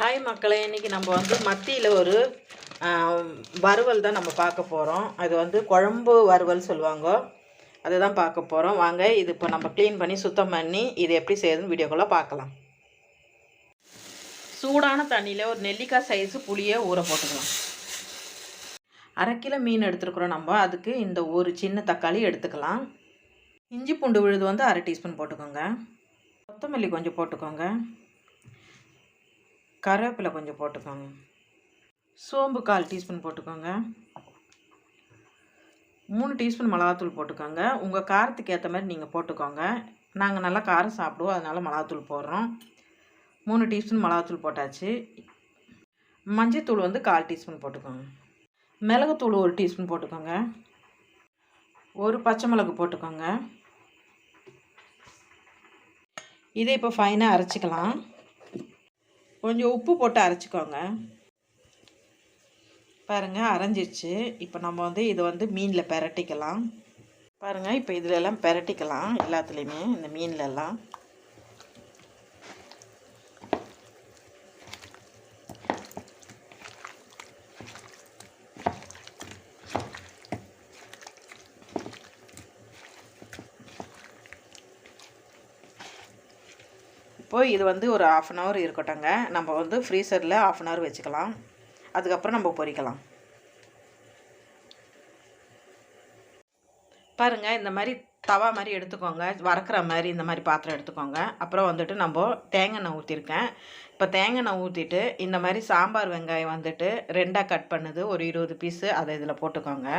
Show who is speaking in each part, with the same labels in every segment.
Speaker 1: Hi மக்களே. இன்றைக்கி நம்ம வந்து மத்தியில் ஒரு வறுவல் தான் நம்ம பார்க்க போகிறோம் அது வந்து குழம்பு வறுவல் சொல்லுவாங்க. அதுதான் பார்க்க போகிறோம் வாங்க இது இப்போ நம்ம க்ளீன் பண்ணி சுத்தம் பண்ணி இது எப்படி செய்யுதுன்னு வீடியோக்குள்ளே பார்க்கலாம். சூடான தண்ணியில் ஒரு நெல்லிக்காய் சைஸு புளியை ஊற போட்டுக்கலாம். அரை கிலோ மீன் எடுத்துருக்குறோம் நம்ம. அதுக்கு இந்த ஒரு சின்ன தக்காளி எடுத்துக்கலாம். இஞ்சி பூண்டு விழுது வந்து அரை டீஸ்பூன் போட்டுக்கோங்க. கொத்தமல்லி கொஞ்சம் போட்டுக்கோங்க. கருவேப்பிலை கொஞ்சம் போட்டுக்கோங்க. சோம்பு கால் டீஸ்பூன் போட்டுக்கோங்க. மூணு டீஸ்பூன் மிளகாத்தூள் போட்டுக்கோங்க. உங்கள் காரத்துக்கு ஏற்ற மாதிரி நீங்கள் போட்டுக்கோங்க. நாங்கள் நல்லா காரம் சாப்பிடுவோம் அதனால் மிளகாத்தூள் போடுறோம். மூணு டீஸ்பூன் மிளகாத்தூள் போட்டாச்சு. மஞ்சத்தூள் வந்து கால் டீஸ்பூன் போட்டுக்கோங்க. மிளகுத்தூள் ஒரு டீஸ்பூன் போட்டுக்கோங்க. ஒரு பச்சை மிளகு போட்டுக்கோங்க. இதை இப்போ ஃபைனாக அரைச்சிக்கலாம். கொஞ்சம் உப்பு போட்டு அரைச்சிக்கோங்க. பாருங்கள் அரைஞ்சிருச்சு. இப்போ நம்ம வந்து இதை வந்து மீனில் பெரட்டிக்கலாம். பாருங்கள் இப்போ இதிலெல்லாம் பெரட்டிக்கலாம் எல்லாத்துலேயுமே இந்த மீன்லெல்லாம் இப்போது இது வந்து ஒரு ஆஃப் அன் ஹவர் இருக்கட்டும்ங்க. நம்ம வந்து ஃப்ரீசரில் ஆஃப் அன் ஹவர் வச்சுக்கலாம். அதுக்கப்புறம் நம்ம பொரிக்கலாம் பாருங்கள் இந்த மாதிரி தவா மாதிரி எடுத்துக்கோங்க. வறக்கிற மாதிரி இந்த மாதிரி பாத்திரம் எடுத்துக்கோங்க. அப்புறம் வந்துட்டு நம்ம தேங்காய் எண்ணெய் ஊற்றிருக்கேன் இப்போ தேங்காய் எண்ணெய் ஊற்றிட்டு இந்த மாதிரி சாம்பார் வெங்காயம் வந்துட்டு ரெண்டாக கட் பண்ணுது ஒரு இருபது பீஸு அதை இதில் போட்டுக்கோங்க.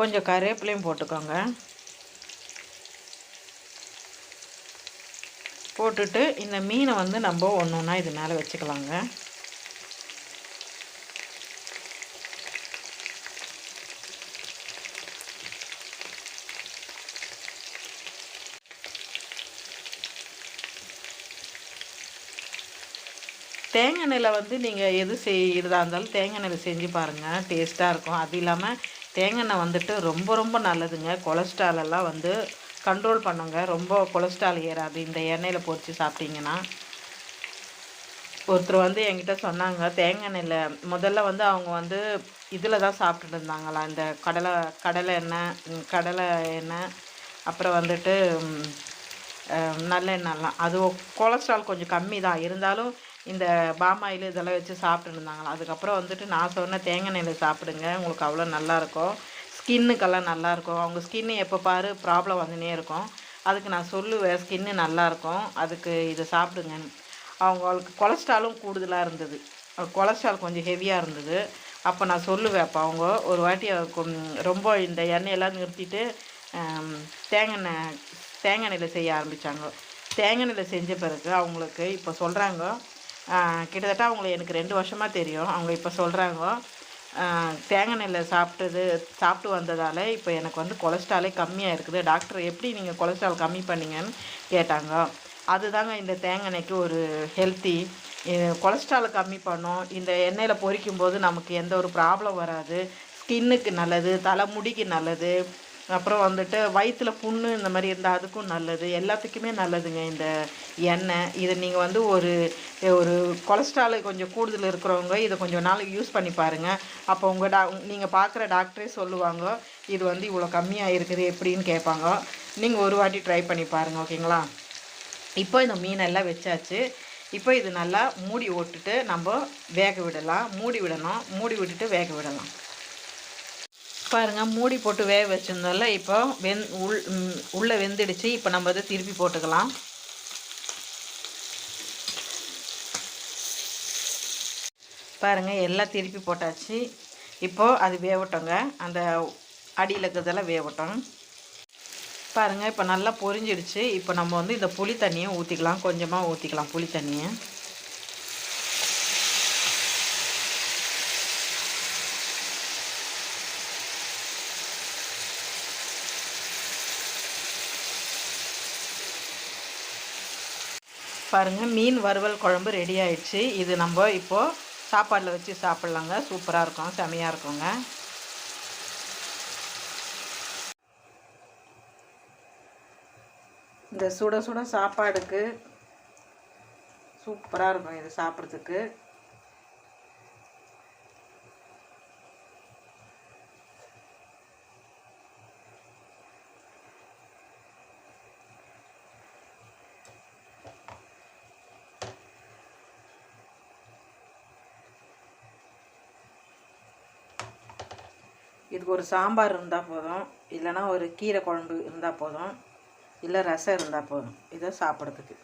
Speaker 1: கொஞ்சம் கருவேப்பிலையும் போட்டுக்கோங்க. போட்டுட்டு இந்த மீனை வந்து நம்ம ஒன்று ஒன்றா இது மேலே வச்சுக்கலாங்க. தேங்காய் எண்ணெயில் வந்து நீங்கள் எது செய்கிறதா இருந்தாலும் தேங்காய் எண்ணெயில் செஞ்சு பாருங்கள் டேஸ்ட்டாக இருக்கும். அது இல்லாமல் தேங்காய் எண்ணெய் வந்துட்டு ரொம்ப ரொம்ப நல்லதுங்க. கொலஸ்ட்ரால் எல்லாம் வந்து கண்ட்ரோல் பண்ணுங்க. ரொம்ப கொலஸ்ட்ரால் ஏறாது. இந்த எண்ணெயில் பொரித்து சாப்பிட்டீங்கன்னா. ஒருத்தர் வந்து என்கிட்ட சொன்னாங்க தேங்காய் எண்ணெயில் முதல்ல வந்து அவங்க வந்து இதில் தான் சாப்பிட்டுட்டு இருந்தாங்களா? இந்த கடலை கடலை எண்ணெய் கடலை எண்ணெய் அப்புறம் வந்துட்டு நல்லெண்ணெய்லாம். அது கொலஸ்ட்ரால் கொஞ்சம் கம்மி தான். இருந்தாலும் இந்த பாமாயில் இதெல்லாம் வச்சு சாப்பிட்டுருந்தாங்களா அதுக்கப்புறம் வந்துட்டு நான் சொன்ன தேங்காய் எண்ணெயில் சாப்பிடுங்க உங்களுக்கு அவ்வளோ நல்லாயிருக்கும். ஸ்கின்னுக்கெல்லாம் நல்லாயிருக்கும். அவங்க ஸ்கின்னு எப்போ பாரு ப்ராப்ளம் வந்துனே இருக்கும். அதுக்கு நான் சொல்லுவேன் ஸ்கின்னு நல்லாயிருக்கும். அதுக்கு இதை சாப்பிடுங்கன்னு. அவங்களுக்கு கொலஸ்ட்ராலும் கூடுதலாக இருந்தது. கொலஸ்ட்ரால் கொஞ்சம் ஹெவியாக இருந்தது. அப்போ நான் சொல்லுவேன் அப்போ அவங்க ஒரு வாட்டி ரொம்ப இந்த எண்ணெயெல்லாம் நிறுத்திட்டு தேங்காய் எண்ணெய் தேங்காய் எண்ணெயில் செய்ய ஆரம்பித்தாங்க தேங்காய் எண்ணெயில் செஞ்ச பிறகு அவங்களுக்கு இப்போ சொல்கிறாங்க கிட்டத்தட்ட அவங்களை எனக்கு ரெண்டு வருஷமாக தெரியும். அவங்க இப்போ சொல்கிறாங்க தேங்காய் எண்ணெயில் சாப்பிட்டது சாப்பிட்டு வந்ததால் இப்போ எனக்கு வந்து கொலஸ்ட்ராலே கம்மியாக இருக்குது. டாக்டர் எப்படி நீங்கள் கொலஸ்ட்ரால் கம்மி பண்ணீங்கன்னு? கேட்டாங்க. அதுதாங்க இந்த தேங்காய் எண்ணெய்க்கு ஒரு ஹெல்த்தி கொலஸ்ட்ராலை கம்மி பண்ணும். இந்த எண்ணெயில் பொரிக்கும் போது நமக்கு எந்த ஒரு ப்ராப்ளம் வராது. ஸ்கின்னுக்கு நல்லது தலைமுடிக்கு நல்லது. அப்புறம் வந்துட்டு வயிற்றில் புண்ணு இந்த மாதிரி இருந்தால் அதுக்கும் நல்லது. எல்லாத்துக்குமே நல்லதுங்க. இந்த எண்ணெய் இதை நீங்கள் வந்து ஒரு ஒரு கொலஸ்ட்ரால் கொஞ்சம் கூடுதல் இருக்கிறவங்க இதை கொஞ்சம் நாளைக்கு யூஸ் பண்ணி பாருங்கள் அப்போ உங்கள் டா நீங்கள் பார்க்குற டாக்டரே சொல்லுவாங்க இது வந்து இவ்வளோ கம்மியாக இருக்குது எப்படின்னு கேட்பாங்க. நீங்கள் ஒரு வாட்டி ட்ரை பண்ணி பாருங்கள் ஓகேங்களா? இப்போ இந்த மீனெல்லாம் வச்சாச்சு. இப்போ இது நல்லா மூடி விட்டுட்டு நம்ம வேக விடலாம். மூடி விடணும். மூடி விட்டுட்டு வேக விடலாம். பாருங்கள் மூடி போட்டு வேக வச்சுருந்தோம்ல இப்போ வெந் உள் உள்ளே வெந்துடுச்சு. இப்போ நம்ம இதை திருப்பி போட்டுக்கலாம். பாருங்கள் எல்லாம் திருப்பி போட்டாச்சு. இப்போது அது வேகட்டோங்க அந்த அடியில் இருக்கிறதெல்லாம் வேகட்டும் பாருங்கள் இப்போ நல்லா பொரிஞ்சிடுச்சு. இப்போ நம்ம வந்து இந்த புளி தண்ணியை ஊற்றிக்கலாம் கொஞ்சமாக ஊற்றிக்கலாம் புளி தண்ணியை. பாருங்கள் மீன் வறுவல் குழம்பு ரெடி ஆயிடுச்சு. இது நம்ம இப்போது சாப்பாட்டில் வச்சு சாப்பிட்லாங்க. சூப்பராக இருக்கும் செமையாக இருக்குங்க. இந்த சுட சுட சாப்பாடுக்கு சூப்பராக இருக்கும் இது சாப்பிட்றதுக்கு. இதுக்கு ஒரு சாம்பார் இருந்தால் போதும் இல்லைன்னா ஒரு கீரை குழம்பு இருந்தால் போதும் இல்லை ரசம் இருந்தால் போதும். இதை சாப்பிட்றதுக்கு.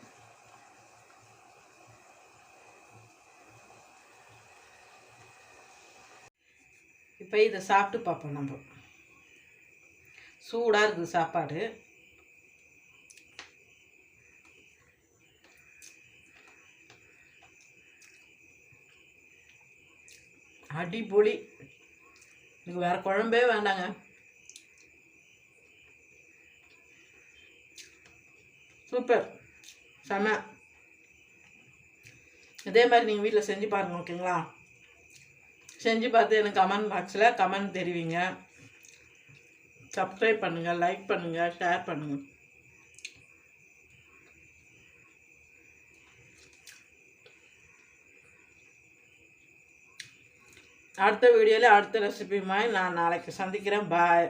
Speaker 1: இப்போ இதை சாப்பிட்டு பார்ப்போம் நம்ம. சூடாக இருக்குது சாப்பாடு. அடிபொழி எனக்கு வேறு குழம்பே வேண்டாங்க. சூப்பர். செம. இதே மாதிரி நீங்கள் வீட்டில் செஞ்சு பாருங்க ஓகேங்களா? செஞ்சு பார்த்து எனக்கு கமெண்ட் பாக்ஸில் கமெண்ட் தெரிவிங்க. சப்ஸ்கிரைப் பண்ணுங்கள் லைக் பண்ணுங்கள் ஷேர் பண்ணுங்கள் அடுத்த வீடியோவில் அடுத்த ரெசிபி மாதிரி நான் நாளைக்கு சந்திக்கிறேன். பாய்